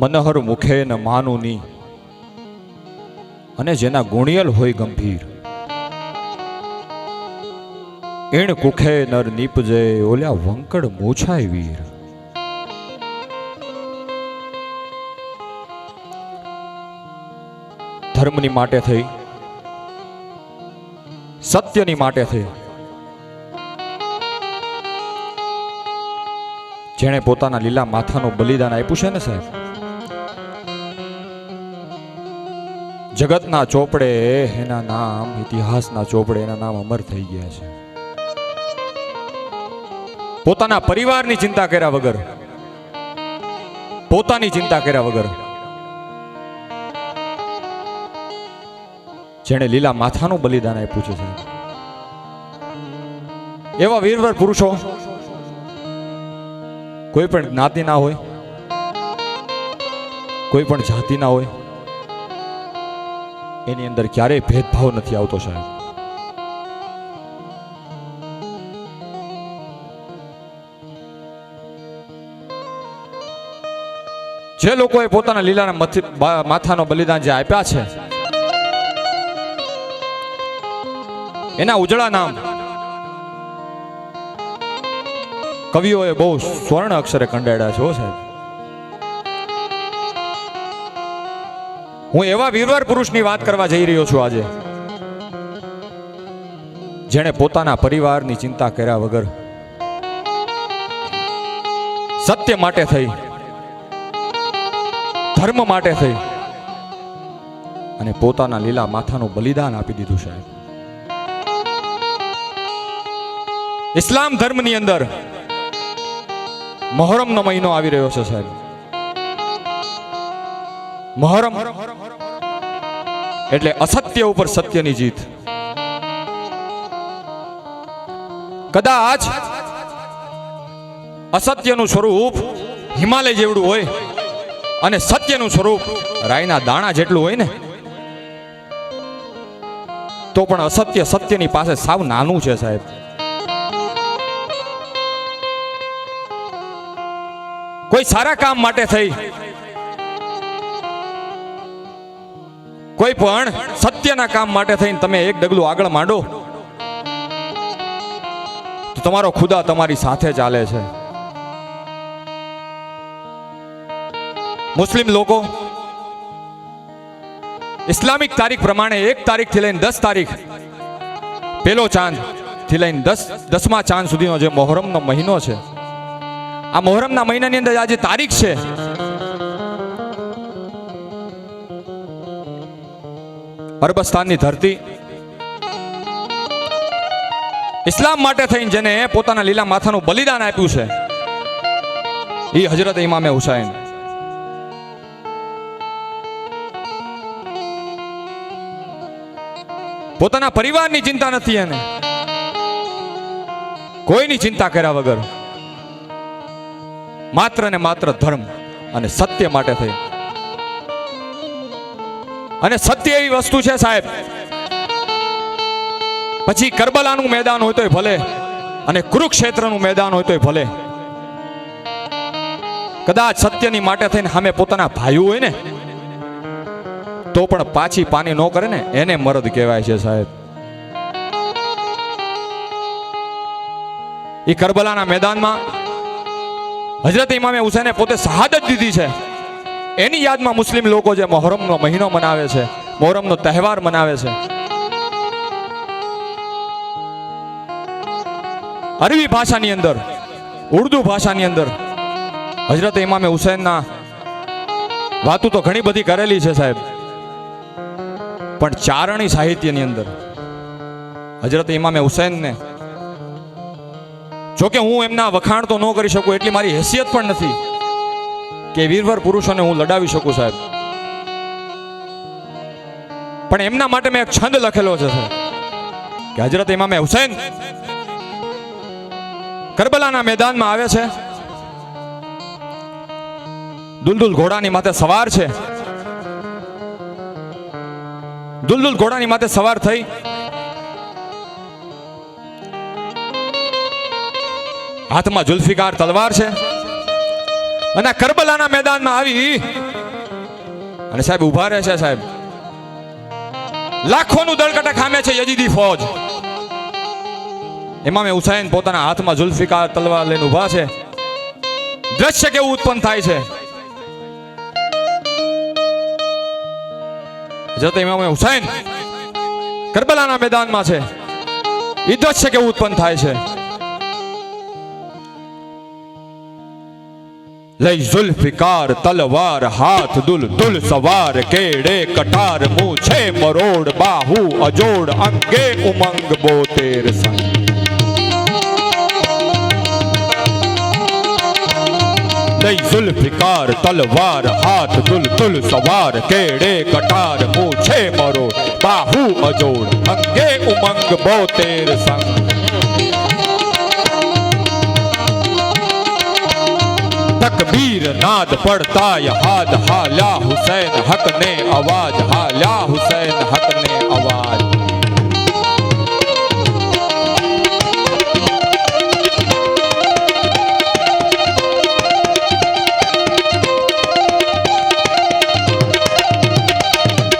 મનહર મુખે ન માનુની અને જેના ગુણિયલ હોય ગંભીર. એણ કુખે નર નીપજે ઓલ્યા વંકડ મૂછાય વીર. ધર્મની માટે થઈ. સત્યની માટે થઈ. જેણે પોતાના લીલા માથાનું બલિદાન આપ્યું છે ને સાહેબ? જગતના ચોપડે એના નામ, ઇતિહાસના ચોપડે એના નામ અમર થઈ ગયા છે. પોતાના પરિવારની ચિંતા કર્યા વગર, પોતાની ચિંતા કર્યા વગર, જેણે લીલા માથાનું બલિદાન આપ્યું છે એવા વીરવર પુરુષો, કોઈ પણ જ્ઞાતિના હોય, કોઈ પણ જાતિના હોય એની અંદર ક્યારેય ભેદભાવ નથી આવતો સાહેબ. જે લોકોએ પોતાના લીલાના માથાનો બલિદાન જે આપ્યા છે, એના ઉજળા નામ કવિઓએ બહુ સ્વર્ણ અક્ષરે કંડાળ્યા છે હો સાહેબ. હું એવા વીરવાર પુરુષની વાત કરવા જઈ રહ્યો છું આજે, જેણે પોતાના પરિવારની ચિંતા કર્યા વગર સત્ય માટે થઈ, ધર્મ માટે થઈ, અને પોતાના લીલા માથાનું બલિદાન આપી દીધું સાહેબ. ઇસ્લામ ધર્મની અંદર મહોરમનો મહિનો આવી રહ્યો છે સાહેબ. મહોરમ. એટલે અસત્ય ઉપર સત્યની જીત. કદાચ અસત્યનું સ્વરૂપ હિમાલય જેવડું હોય અને સત્યનું સ્વરૂપ રાયના દાણા જેટલું હોય ને, તો પણ અસત્ય સત્યની પાસે સાવ નાનું છે સાહેબ. કોઈ સારા કામ માટે થઈ કોઈ પણ સત્યના કામ માટે થઈને તમે એક ડગલું આગળ માંડો, તો તમારો ખુદા તમારી સાથે ચાલે છે. મુસ્લિમ લોકો, ઇસ્લામિક તારીખ પ્રમાણે એક તારીખથી લઈને દસ તારીખ, પેલો ચાંદથી લઈને દસ, દસમા ચાંદ સુધીનો જે મોહરમનો મહિનો છે, આ મોહરમના મહિનાની અંદર આજે તારીખ છે. અરબસ્તાનની ધરતી. ઇસ્લામ માટે થઈને જેને પોતાના લીલા માથાનું બલિદાન આપ્યું છે એ હજરત ઇમામે હુસૈન. પોતાના પરિવારની ચિંતા નથી એને. કોઈની ચિંતા કર્યા વગર. માત્ર ને માત્ર ધર્મ અને સત્ય માટે થઈ. અને સત્ય એવી વસ્તુ છે સાહેબ. પછી કરબલાનું મેદાન હોય તોય ભલે અને કુરુક્ષેત્રનું મેદાન હોય તોય ભલે. કદાચ સત્યની માટે થઈને સામે પોતાના ભાઈઓ હોય ને, તો પણ પાછી પાની ન કરે ને, એને મરદ કહેવાય છે સાહેબ. એ કરબલાના મેદાનમાં હજરત ઇમામે હુસેને પોતે શહાદત દીધી છે. એની યાદમાં મુસ્લિમ લોકો જે મોહરમનો મહિનો મનાવે છે, મોહરમનો તહેવાર મનાવે છે. અરબી ભાષાની અંદર, ઉર્દુ ભાષાની અંદર હજરત ઇમામે હુસૈનના વાતો તો ઘણી બધી કરેલી છે સાહેબ. પણ ચારણી સાહિત્યની અંદર હજરત ઇમામે હુસૈનને, જોકે હું એમના વખાણ તો ન કરી શકું, એટલી મારી હેસિયત પણ નથી. કે વીરવર પુરુષોને હું લડાવી શકું, સાહેબ. પણ એમના માટે મેં એક છંદ લખેલો છે, સાહેબ. કે હજરત ઇમામે હુસૈન કરબલાના મેદાનમાં આવે છે. દુલદુલ ઘોડાની માથે સવાર છે. દુલદુલ ઘોડાની માથે સવાર થઈ. હાથમાં જુલ્ફિકાર તલવાર છે. અને કરબલાના મેદાનમાં આવી. અને સાહેબ ઊભા રહે છે સાહેબ. લાખોનું દળકટા ખામે છે યજીદી ફોજ. એમાં મેં હુસૈન પોતાના હાથમાં જુલ્ફિકાર તલવાર લઈને ઊભા છે. દ્રશ્ય કેવું ઉત્પન્ન થાય છે? જતો ઇમામ હુસૈન કરબલાના મેદાનમાં છે. એ દ્રશ્ય કેવું ઉત્પન્ન થાય છે? લઈ ઝુલ્ફિકાર તલવાર, હાથ, દુલ દુલ સવાર, કેડે કટાર મું છે મરોડ, બાહુ, અજોડ, અંગે, ઉમંગ, બોતેર લઈ ઝુલ્ફિકાર તલવાર, હાથ, દુલ દુલ સવાર, કેડે કટાર મું છે મરોડ, બાહુ, અજોડ, અંગે, ઉમંગ, બોતેર સંગ. તકબીર નાદ પડતા યહાદ હાલ્યા હુસૈન હક ને અવાજ. હાલ્યા હુસૈન હક ને અવાજ.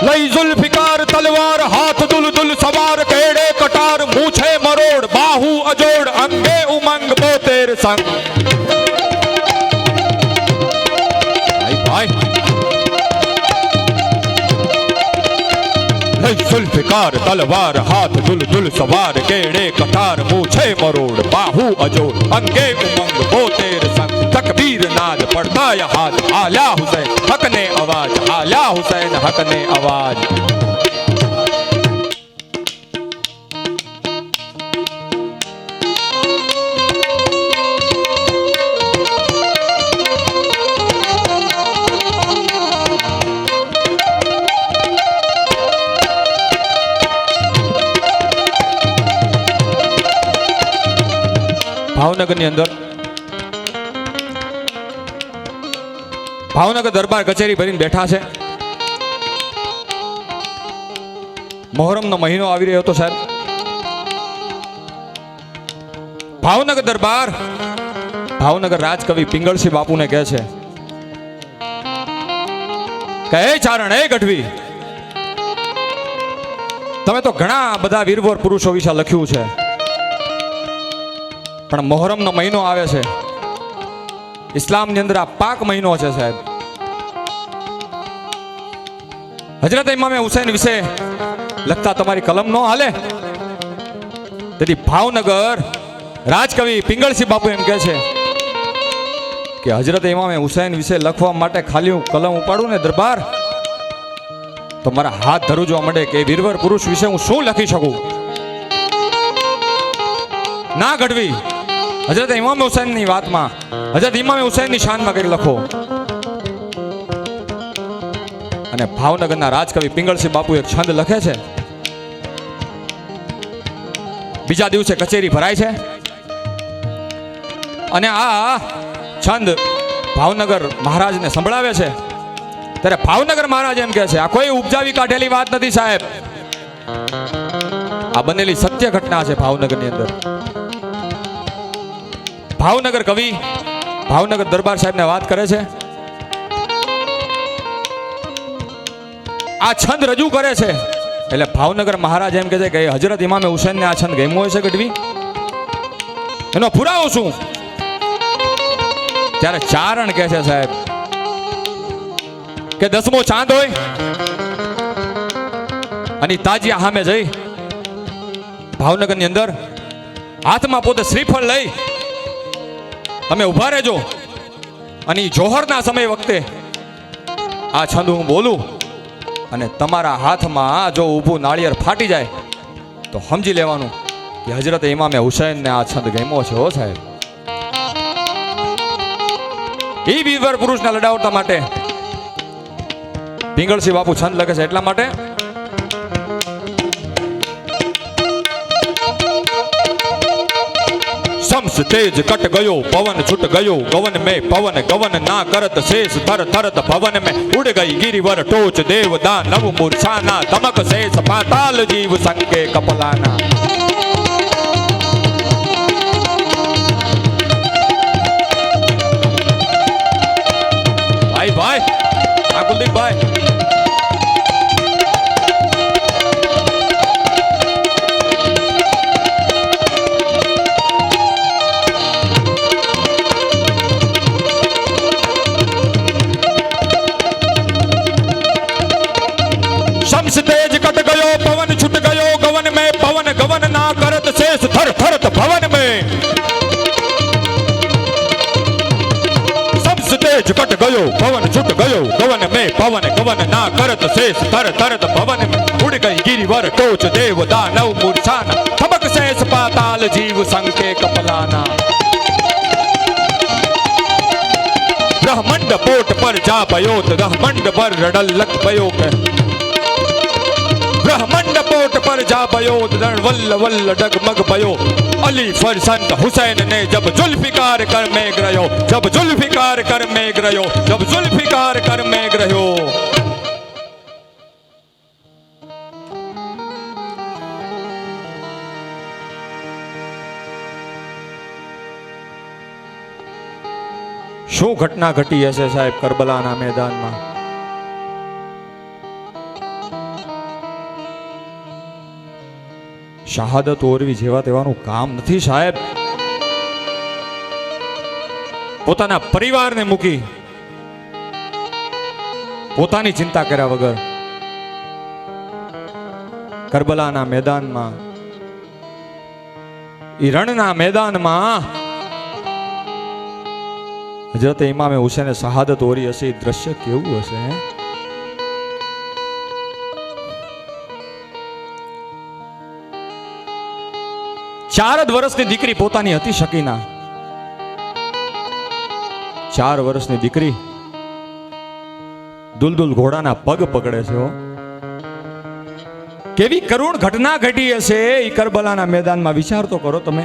લઈ જુલ્ફિકાર તલવાર, હાથ દુલ દુલ સવાર કેડે કટાર, મૂછે મરોડ, બાહુ અજોડ, અંગે ઉમંગ, બોતેર સંગ. લઈ સુલ્ફિકાર, તલવાર, હાથ દુલ દુલ સવાર કેડે કટાર મૂછે, મરોડ, બાહુ, અજોડ, અંગે, ઉમંગ બોતેર સંગ તકબીર, નાદ પડતા હાથ આલ્યા હુસૈન, હકને અવાજ આલ્યા હુસૈન, હકને અવાજ. ભાવનગરની અંદર. ભાવનગર દરબાર કચેરી ભરીને બેઠા છે. મોહરમનો મહિનો આવી રહ્યો હતો સાહેબ. ભાવનગર દરબાર, ભાવનગર રાજકવિ પિંગળસિંહ બાપુને કહે છે. કે, હે ચારણ એ ગઢવી, તમે તો ઘણા બધા વીરવર પુરુષો વિશે લખ્યું છે. પણ મોહરમનો મહિનો આવે છે. ઇસ્લામની અંદર આ પાક મહિનો છે સાહેબ. હજરત ઇમામે હુસૈન વિશે લખતા તમારી કલમ નો હાલે. તેથી ભાવનગર રાજકવિ પિંગળસિંહ બાપુ એમ કહે છે કે હજરત ઇમામે હુસૈન વિશે લખવા માટે ખાલી હું કલમ ઉપાડું ને દરબાર? તો મારા હાથ ધરુજવા માંડે કે વીરવર પુરુષ વિશે હું શું લખી શકું? ના ઘડવી. હજરત ઇમામ હુસૈનની વાતમાં, હજરત ઇમામ હુસૈનની શાનમાં કરી લખો. અને ભાવનગરના રાજકવિ પિંગળસિંહ બાપુ એક છંદ લખે છે. બીજા દિવસે કચેરી ભરાય છે. અને આ છંદ ભાવનગર મહારાજને સંભળાવે છે. ત્યારે ભાવનગર મહારાજ એમ કહે છે, આ કોઈ ઉપજાવી કાઢેલી વાત નથી સાહેબ. આ બનેલી સત્ય ઘટના છે ભાવનગરની અંદર. ભાવનગર કવિ ભાવનગર દરબાર સાહેબને વાત કરે છે. આ છંદ રજૂ કરે છે. એટલે ભાવનગર મહારાજ એમ કહે છે કે હજરત ઇમામે હુસૈનને આ છંદ ગમ્યો હોય છે ગઢવી? એનો પુરાવો શું? ત્યારે ચારણ કહે છે સાહેબ કે દસમો ચાંદ હોય અને તાજિયા સામે જઈ. ભાવનગરની અંદર હાથમાં પોતે શ્રીફળ લઈ તમે ઊભા રહેજો. અને જોહરના સમય વખતે આ છંદ હું બોલું અને તમારા હાથમાં જો ઊભું નાળિયેર ફાટી જાય, તો સમજી લેવાનું કે હજરત ઇમામે હુસૈનને આ છંદ ગમ્યો છે હો સાહેબ. એ વીરવર પુરુષના લડાવતા માટે પિંગળસિંહ બાપુ છંદ લખે છે એટલા માટે शम्स तेज कट गयो, पवन छुट गयो। गवन में पवन, गवन ना करत शेष, थर थरत पवन में उड़ गई गिरिवर टोच देव दानव मूर्छाना, दमक शेष, पाताल जीव संके कपलाना। भाई भाई आ भाई। ગયો, પવન છૂટ ગયો, ગવન મે, પવન ગવન ના કરત શેષ તર તરત પવન મે. ઉડ ગઈ ગિરિવર ટોચ દેવ દાનવ મૂર્છાના. થબક શેષ પાતાલ જીવ સંકે કપલાના બ્રહ્મંડ પોટ પર જા ભયો, બ્રહ્મંડ પર રડલ લગ ભયો કે ब्रह्मंड पोट पर जा पयो तो दण वल्ल वल्ल डगमग पयो अली फरसंत हुसैन ने जब जुल्फिकार कर मेघ रहो जब जुल्फिकार कर मेघ रहो जब जुल्फिकार कर मेघ रहो શું ઘટના ઘટી હશે સાહેબ કરબલાના મેદાનમાં શહાદત ઓરવી જેવા તેવાનું કામ નથી સાહેબ. પોતાના પરિવારને મૂકી પોતાની ચિંતા કર્યા વગર કરબલાના મેદાનમાં રણના મેદાનમાં હજરત ઇમામે હુસેને શહાદત ઓરી હશે એ દ્રશ્ય કેવું હશે ચાર જ વર્ષની દીકરી પોતાની હતી શકીના. ચાર વર્ષની દીકરી દુલદુલ ઘોડાના પગ પકડે છે કેવી કરુણ ઘટના ઘટી હશે એ કરબલાના મેદાનમાં, વિચાર તો કરો તમે.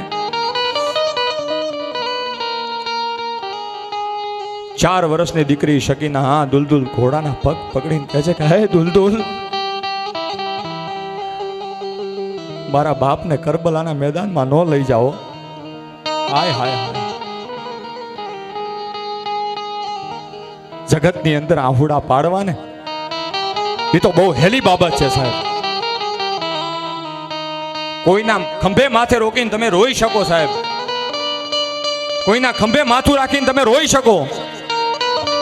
ચાર વર્ષની દીકરી શકીના, હા, દુલદુલ ઘોડાના પગ પકડીને કહે છે કે, હે દુલદુલ મારા બાપને કરબલાના મેદાનમાં ન લઈ જાઓ. હાય હાય હાય. જગતની અંદર આહુડા પાડવા ને એ તો બહુ હેલી બાબત છે સાહેબ. કોઈના ખંભે માથે રોકીને તમે રોઈ શકો સાહેબ. કોઈના ખંભે માથું રાખીને તમે રોઈ શકો.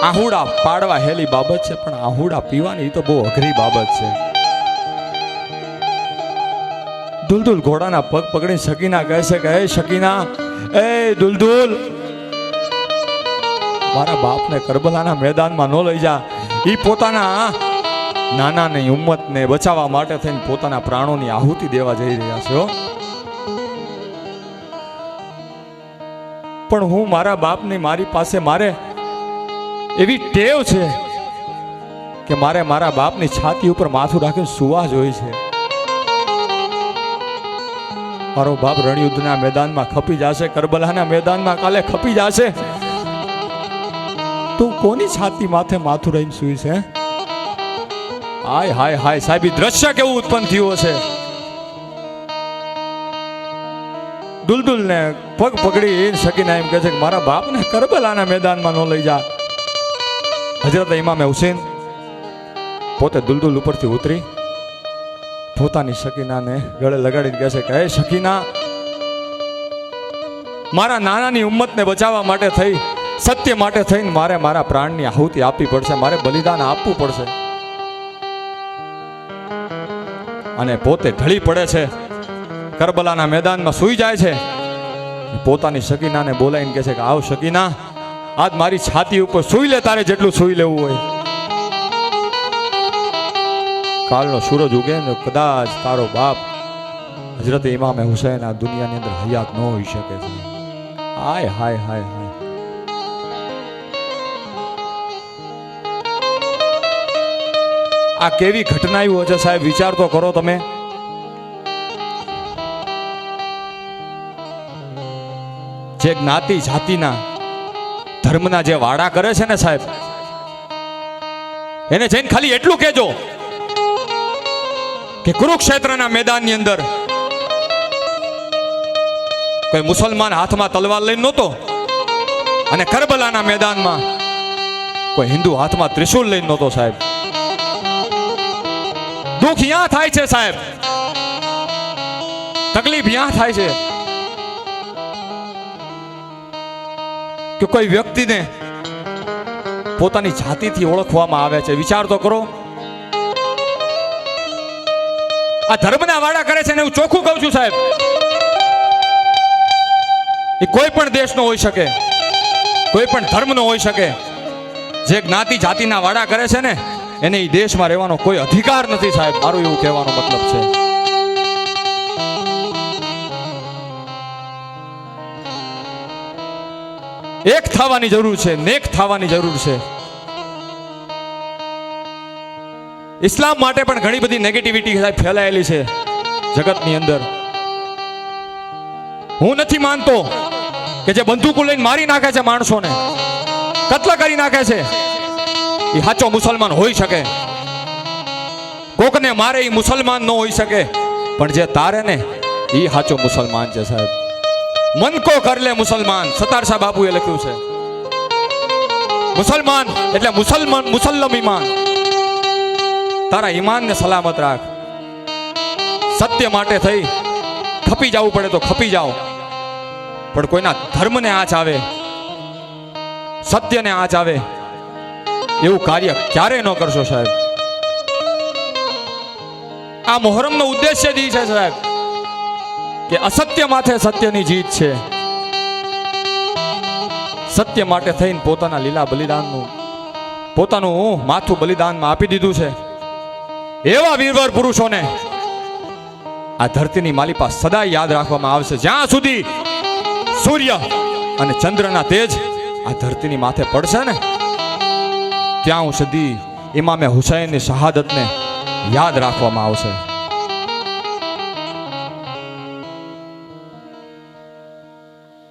આહુડા પાડવા હેલી બાબત છે, પણ આહુડા પીવાની એ તો બહુ અઘરી બાબત છે. દુલદુલ ઘોડાના પગ પકડી શકીના કહે છે કે, હે શકીના, એ દુલદુલ, મારા બાપને કરબલાના મેદાનમાં ન લઈ જા. એ પોતાના નાનાની ઉમ્મતને બચાવવા માટે થઈને પોતાના પ્રાણોની આહુતિ દેવા જઈ રહ્યા છો પણ હું મારા બાપની મારી પાસે મારે એવી ટેવ છે કે મારે મારા બાપની છાતી ઉપર માથું રાખીને સુવા જોઈ છે. મારો બાપ રણયુદ્ધના મેદાનમાં ખપી જશે, કરબલાના મેદાનમાં કાલે ખપી જશે. તું કોની છાતી માથે માથું રહીને સુઈ છે હાય હાય હાય, સાહેબ દ્રશ્ય કેવું ઉત્પન્ન થયું હશે? દુલદુલ ને પગ પકડી શકીને એમ કહે છે કે મારા બાપને કરબલાના મેદાનમાં ન લઈ જા. હજરત ઇમામે હુસેન પોતે દુલદુલ ઉપરથી ઉતરી. પોતાની શકીનાને ગળે લગાડીને કહે છે કે, હે શકીના મારા નાનાની ઉમ્મતને બચાવવા માટે થઈ, સત્ય માટે થઈને મારે મારા પ્રાણની આહુતિ આપવી પડશે, મારે બલિદાન આપવું પડશે. અને પોતે ઢળી પડે છે, કરબલાના મેદાનમાં સૂઈ જાય છે. પોતાની શકીનાને બોલાવીને કહે છે કે, આવ શકીના આજ મારી છાતી ઉપર સૂઈ લે, તારે જેટલું સૂઈ લેવું હોય. કાલનો સૂરજ ઉગે ને કદાચ તારો બાપ હજરત ઇમામે હુસૈન આ દુનિયાની અંદર હયાત ન હોઈ શકે છે. હાય હાય હાય હાય. આ કેવી ઘટનાઓ છે સાહેબ? વિચાર તો કરો તમે. જે જ્ઞાતિ જાતિના ધર્મના જે વાડા કરે છે ને સાહેબ, એને જઈને ખાલી એટલું કહેજો. કે કુરુક્ષેત્રના મેદાનની અંદર કોઈ મુસલમાન હાથમાં તલવાર લઈને નહોતો અને કરબલાના મેદાનમાં કોઈ હિન્દુ હાથમાં ત્રિશુલ લઈને નહોતો સાહેબ. દુઃખ યા થાય છે સાહેબ? તકલીફ યા થાય છે? કે કોઈ વ્યક્તિને પોતાની જાતિથી ઓળખવામાં આવે છે? વિચાર તો કરો. આ ધર્મના વાડા કરે છે ને હું ચોખ્ખું કહું છું સાહેબ. એ કોઈ પણ દેશનો હોઈ શકે, કોઈ પણ ધર્મનો હોઈ શકે, જે જ્ઞાતિ જાતિના વાડા કરે છે ને, એને એ દેશમાં રહેવાનો કોઈ અધિકાર નથી સાહેબ. મારું એવું કહેવાનો મતલબ છે. એક થવાની જરૂર છે, નેક થવાની જરૂર છે. ઇસ્લામ માટે પણ ઘણી બધી નેગેટિવિટી ફેલાયેલી છે જગતની અંદર. હું નથી માનતો કે જે બંદૂકો લઈને મારી નાખે છે માણસોને, કત્લ કરી નાખે છે, એ સાચો મુસલમાન હોઈ શકે. કોકને મારે એ મુસલમાન ન હોઈ શકે, પણ જે તારે ને, એ સાચો મુસલમાન છે સાહેબ. મન કો કરલે મુસલમાન, સતાર સાહેબ બાપુએ લખ્યું છે. મુસલમાન એટલે મુસલમાન, મુસલ્લમ ઈમાન. તારા ઈમાનને સલામત રાખ. સત્ય માટે થઈ. ખપી જવું પડે તો ખપી જાઓ. પણ કોઈના ધર્મને આંચ આવે, સત્યને આંચ આવે, એવું કાર્ય ક્યારે ન કરશો સાહેબ. આ મોહરમનો ઉદ્દેશ્ય જ છે સાહેબ, કે અસત્ય માથે સત્યની જીત છે. સત્ય માટે થઈને પોતાના લીલા બલિદાનનું, પોતાનું માથું બલિદાનમાં આપી દીધું છે. એવા વીરવર પુરુષોને આ ધરતીની માલિપા સદાય યાદ રાખવામાં આવશે. જ્યાં સુધી સૂર્ય અને ચંદ્રના તેજ આ ધરતીની માથે પડશે ને, ત્યાં સુધી ઇમામે હુસૈનની શહાદતને યાદ રાખવામાં આવશે.